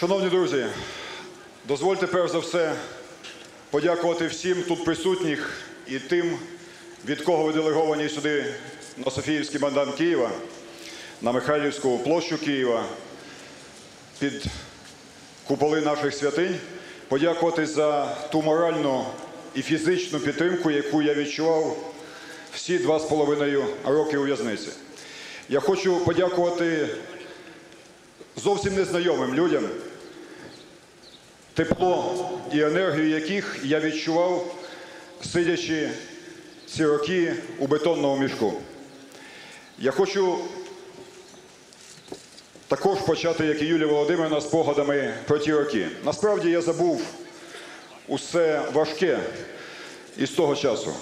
Шановні друзі, дозвольте перш за все подякувати всім тут присутніх і тим, від кого ви делеговані сюди на Софіївський майдан Києва, на Михайлівську площу Києва, під куполи наших святинь, подякувати за ту моральну і фізичну підтримку, яку я відчував всі два з половиною роки у в'язниці. Я хочу подякувати зовсім незнайомим людям, тепло і енергію яких я відчував, сидячи ці роки у бетонному мішку. Я хочу також почати, як і Юлія Володимирівна, спогадами про ті роки. Насправді я забув усе важке із того часу.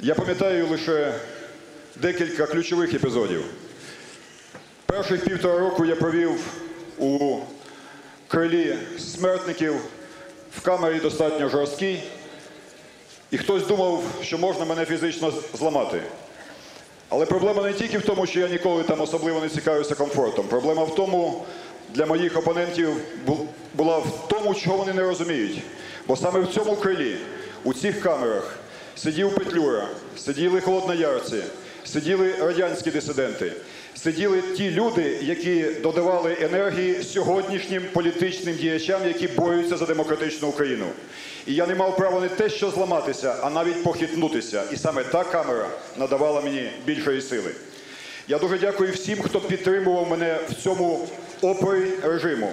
Я пам'ятаю лише декілька ключових епізодів. Перших півтора року я провів у крилі смертників в камері достатньо жорсткій, і хтось думав, що можна мене фізично зламати. Але проблема не тільки в тому, що я ніколи там особливо не цікавився комфортом. Проблема в тому, для моїх опонентів була в тому, чого вони не розуміють. Бо саме в цьому крилі, у цих камерах, сидів Петлюра, сиділи холодноярці, сиділи радянські дисиденти, сиділи ті люди, які додавали енергії сьогоднішнім політичним діячам, які борються за демократичну Україну. І я не мав права не те, що зламатися, а навіть похитнутися. І саме та камера надавала мені більшої сили. Я дуже дякую всім, хто підтримував мене в цьому опорі режиму,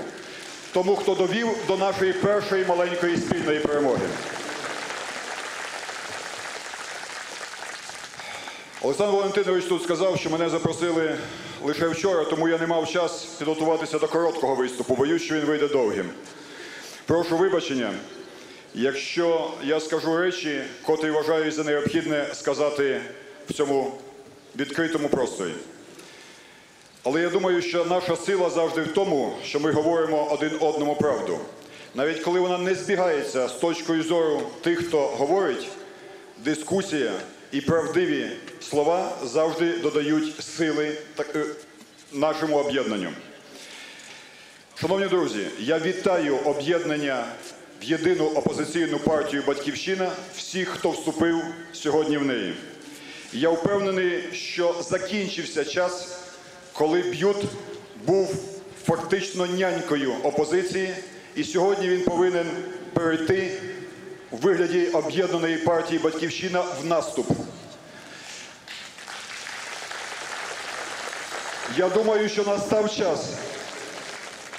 тому хто довів до нашої першої маленької спільної перемоги. Олександр Валентинович тут сказав, що мене запросили лише вчора, тому я не мав час підготуватися до короткого виступу. Боюсь, що він вийде довгим. Прошу вибачення, якщо я скажу речі, котрі вважаю за необхідне сказати в цьому відкритому просторі. Але я думаю, що наша сила завжди в тому, що ми говоримо один одному правду. Навіть коли вона не збігається з точкою зору тих, хто говорить, дискусія і правдиві слова завжди додають сили е, нашому об'єднанню. Шановні друзі, я вітаю об'єднання в єдину опозиційну партію Батьківщина всіх, хто вступив сьогодні в неї. Я впевнений, що закінчився час, коли Б'ют був фактично нянькою опозиції, і сьогодні він повинен перейти у вигляді об'єднаної партії Батьківщина в наступ. Я думаю, що настав час,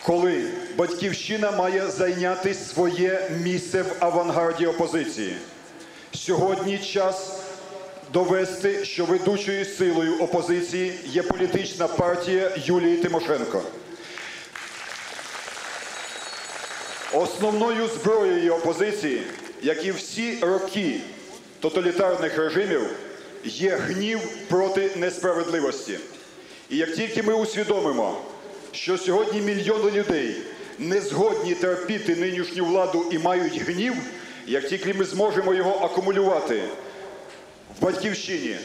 коли батьківщина має зайняти своє місце в авангарді опозиції. Сьогодні час довести, що ведучою силою опозиції є політична партія Юлії Тимошенко. Основною зброєю опозиції, як і всі роки тоталітарних режимів, є гнів проти несправедливості. І як тільки ми усвідомимо, що сьогодні мільйони людей не згодні терпіти нинішню владу і мають гнів, як тільки ми зможемо його акумулювати в батьківщині,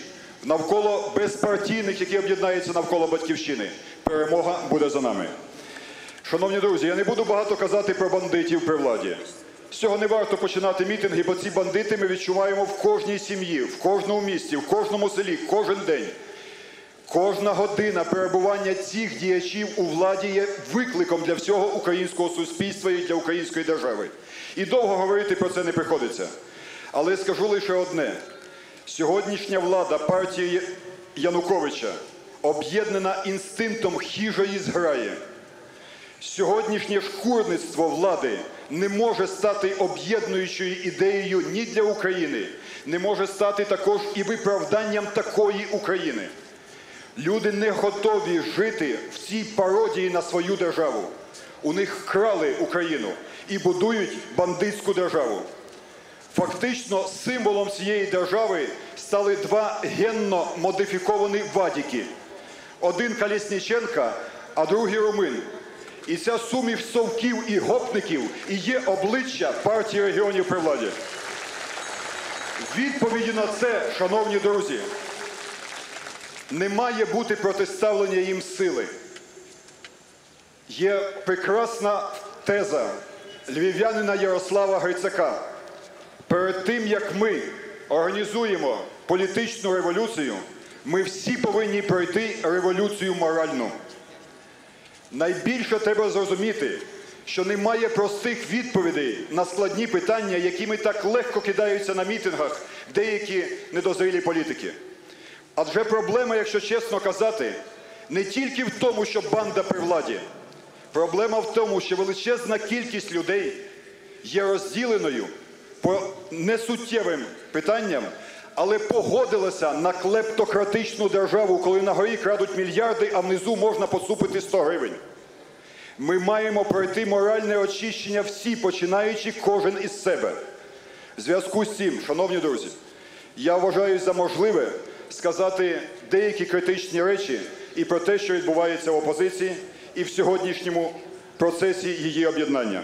навколо безпартійних, які об'єднаються навколо батьківщини, перемога буде за нами. Шановні друзі, я не буду багато казати про бандитів при владі. З цього не варто починати мітинги, бо ці бандити ми відчуваємо в кожній сім'ї, в кожному місті, в кожному селі, кожен день. Кожна година перебування цих діячів у владі є викликом для всього українського суспільства і для української держави. І довго говорити про це не приходиться. Але скажу лише одне: сьогоднішня влада партії Януковича об'єднана інстинктом хижої зграї. Сьогоднішнє шкурництво влади не може стати об'єднуючою ідеєю ні для України, не може стати також і виправданням такої України. Люди не готові жити в цій пародії на свою державу. У них вкрали Україну і будують бандитську державу. Фактично, символом цієї держави стали два генно модифіковані вадіки. Один Калісніченка, а другий румин. І ця суміш совків і гопників і є обличчя партії регіонів при владі. Відповіді на це, шановні друзі, не має бути протиставлення їм сили. Є прекрасна теза львів'янина Ярослава Грицака. Перед тим, як ми організуємо політичну революцію, ми всі повинні пройти революцію моральну. Найбільше треба зрозуміти, що немає простих відповідей на складні питання, якими так легко кидаються на мітингах деякі недозрілі політики. Адже проблема, якщо чесно казати, не тільки в тому, що банда при владі. Проблема в тому, що величезна кількість людей є розділеною по несуттєвим питанням, але погодилася на клептократичну державу, коли на горі крадуть мільярди, а внизу можна посупити 100 гривень. Ми маємо пройти моральне очищення всі, починаючи кожен із себе. В зв'язку з цим, шановні друзі, я вважаю за можливе сказати деякі критичні речі і про те, що відбувається в опозиції, і в сьогоднішньому процесі її об'єднання.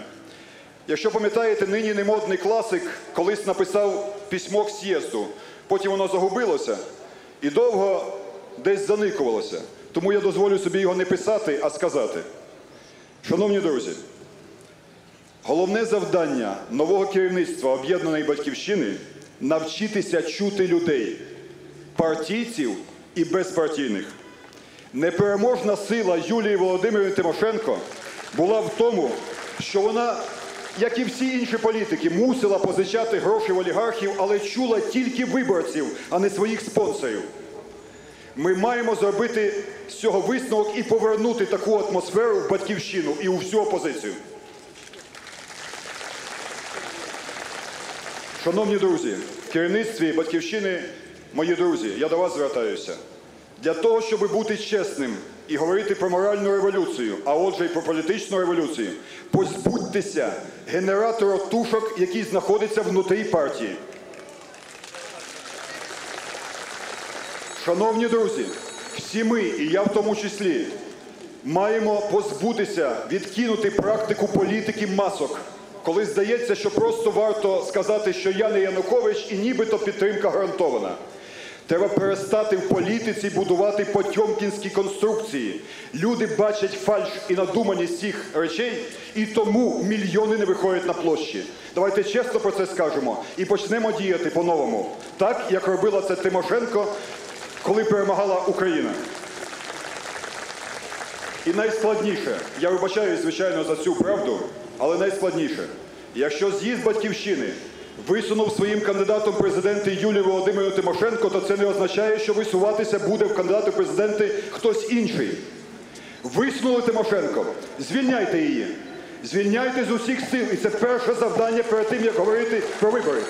Якщо пам'ятаєте, нині немодний класик колись написав письмо к з'їзду, потім воно загубилося і довго десь заникувалося. Тому я дозволю собі його не писати, а сказати. Шановні друзі, головне завдання нового керівництва об'єднаної батьківщини навчитися чути людей, партійців і безпартійних. Непереможна сила Юлії Володимирівни Тимошенко була в тому, що вона, як і всі інші політики, мусила позичати гроші в олігархів, але чула тільки виборців, а не своїх спонсорів. Ми маємо зробити з цього висновок і повернути таку атмосферу в батьківщину і у всю опозицію. Шановні друзі, керівництві батьківщини, мої друзі, я до вас звертаюся. Для того, щоб бути чесним і говорити про моральну революцію, а отже, і про політичну революцію, позбудьтеся генератора тушок, який знаходиться внутрі партії. Шановні друзі, всі ми, і я в тому числі, маємо позбутися, відкинути практику політики масок, коли здається, що просто варто сказати, що я не Янукович і нібито підтримка гарантована. Треба перестати в політиці будувати потьомкінські конструкції. Люди бачать фальш і надуманість цих речей, і тому мільйони не виходять на площі. Давайте чесно про це скажемо і почнемо діяти по-новому, так як робила це Тимошенко, коли перемагала Україна. І найскладніше, я вибачаюсь, звичайно, за цю правду, але найскладніше, якщо з'їзд батьківщини висунув своїм кандидатом президенти Юлію Володимирівну Тимошенко, то це не означає, що висуватися буде в кандидати президенти хтось інший. Висунули Тимошенко, звільняйте її. Звільняйте з усіх сил. І це перше завдання перед тим, як говорити про вибори.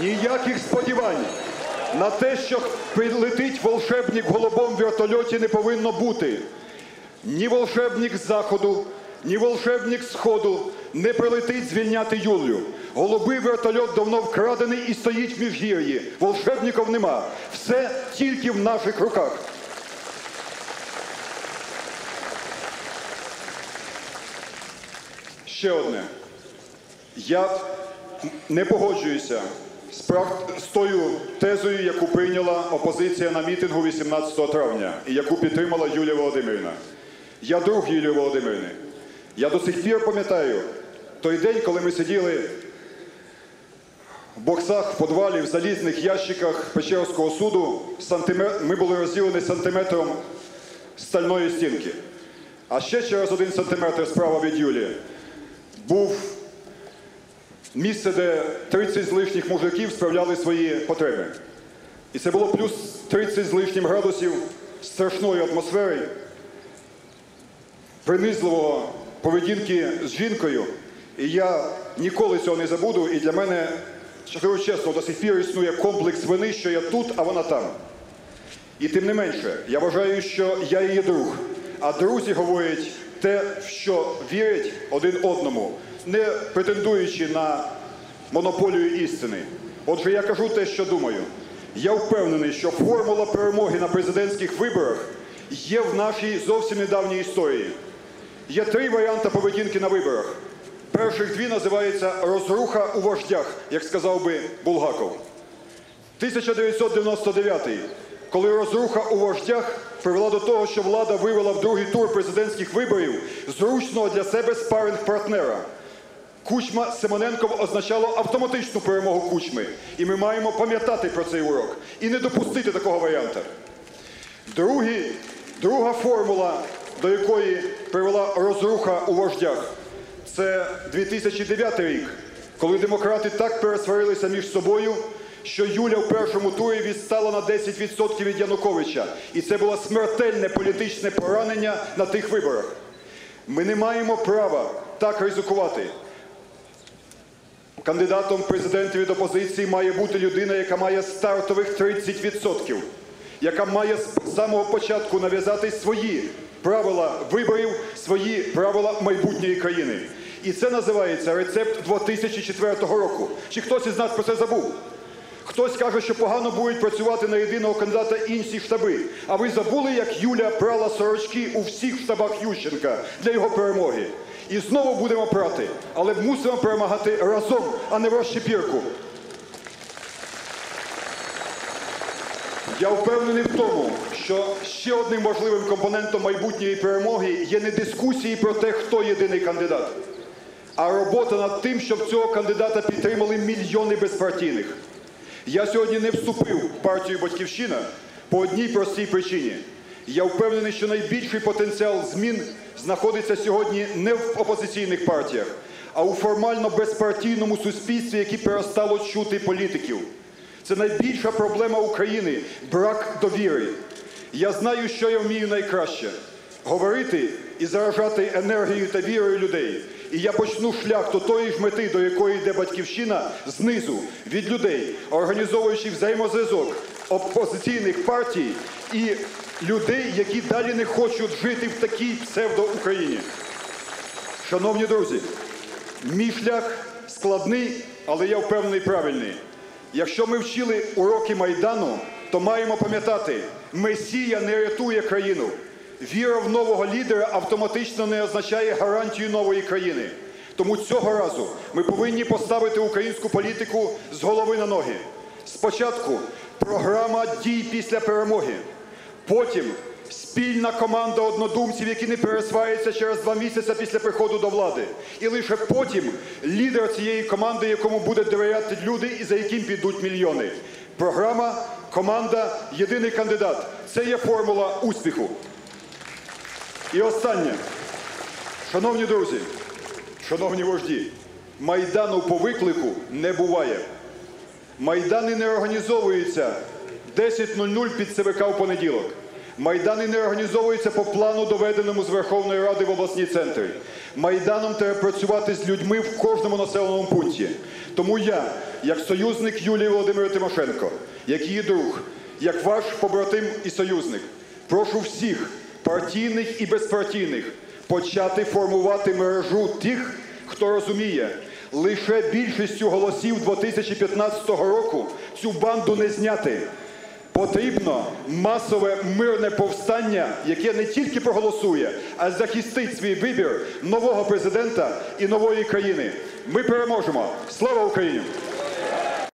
Ніяких сподівань на те, що прилетить волшебник в голубому вертольоті, не повинно бути. Ні волшебник з заходу, ні волшебник з сходу не прилетить звільняти Юлію. Голубий вертольот давно вкрадений і стоїть в міжгір'ї. Волшебників нема. Все тільки в наших руках. Ще одне. Я не погоджуюся з, прак- з тою тезою, яку прийняла опозиція на мітингу 18 травня і яку підтримала Юлія Володимирівна. Я друг Юлії Володимирівни. Я до сих пір пам'ятаю той день, коли ми сиділи в боксах в подвалі, в залізних ящиках Печерського суду. Ми були розділені сантиметром стальної стінки. А ще через один сантиметр справа від Юлії був місце, де 30 з лишніх мужиків справляли свої потреби. І це було плюс 30 з лишнім градусів страшної атмосфери, принизливого поведінки з жінкою. І я ніколи цього не забуду. І для мене, скажу чесно, до сих пір існує комплекс вини, що я тут, а вона там. І тим не менше, я вважаю, що я її друг. А друзі говорять те, що вірять один одному, не претендуючи на монополію істини. Отже, я кажу те, що думаю. Я впевнений, що формула перемоги на президентських виборах є в нашій зовсім недавній історії. Є три варіанти поведінки на виборах. Перших дві називаються розруха у вождях, як сказав би Булгаков. 1999, коли розруха у вождях привела до того, що влада вивела в другий тур президентських виборів зручного для себе спаринг партнера. Кучма Симоненков означало автоматичну перемогу кучми. І ми маємо пам'ятати про цей урок і не допустити такого варіанта. Другий, друга формула, до якої привела розруха у вождях, це 2009 рік, коли демократи так пересварилися між собою, що Юля в першому турі відстала на 10% від Януковича. І це було смертельне політичне поранення на тих виборах. Ми не маємо права так ризикувати. Кандидатом в президенти від опозиції має бути людина, яка має стартових 30%, яка має з самого початку нав'язати свої правила виборів, свої правила майбутньої країни. І це називається рецепт 2004 року. Чи хтось із нас про це забув? Хтось каже, що погано будуть працювати на єдиного кандидата інші штаби. А ви забули, як Юля прала сорочки у всіх штабах Ющенка для його перемоги? І знову будемо прати, але мусимо перемагати разом, а не в розщепірку. Я впевнений в тому, що ще одним важливим компонентом майбутньої перемоги є не дискусії про те, хто єдиний кандидат, а робота над тим, щоб цього кандидата підтримали мільйони безпартійних. Я сьогодні не вступив в партію Батьківщина по одній простій причині. Я впевнений, що найбільший потенціал змін знаходиться сьогодні не в опозиційних партіях, а у формально безпартійному суспільстві, яке перестало чути політиків. Це найбільша проблема України брак довіри. Я знаю, що я вмію найкраще говорити і заражати енергією та вірою людей. І я почну шлях до тої ж мети, до якої йде батьківщина знизу від людей, організовуючи взаємозв'язок опозиційних партій і людей, які далі не хочуть жити в такій псевдо-Україні. Шановні друзі, мій шлях складний, але я впевнений правильний. Якщо ми вчили уроки Майдану, то маємо пам'ятати, Месія не рятує країну. Віра в нового лідера автоматично не означає гарантію нової країни. Тому цього разу ми повинні поставити українську політику з голови на ноги. Спочатку програма дій після перемоги. Потім спільна команда однодумців, які не пересваються через два місяці після приходу до влади. І лише потім лідер цієї команди, якому буде довіряти люди і за яким підуть мільйони. Програма, команда, єдиний кандидат це є формула успіху. І останнє. Шановні друзі, шановні вожді, майдану по виклику не буває. Майдани не організовуються 10.00 під ЦВК в понеділок. Майдани не організовуються по плану, доведеному з Верховної Ради в обласні центри. Майданом треба працювати з людьми в кожному населеному пункті. Тому я, як союзник Юлії Володимирівни Тимошенко, як її друг, як ваш побратим і союзник, прошу всіх партійних і безпартійних почати формувати мережу тих, хто розуміє, лише більшістю голосів 2015 року цю банду не зняти. Потрібно масове мирне повстання, яке не тільки проголосує, а захистить свій вибір нового президента і нової країни. Ми переможемо. Слава Україні!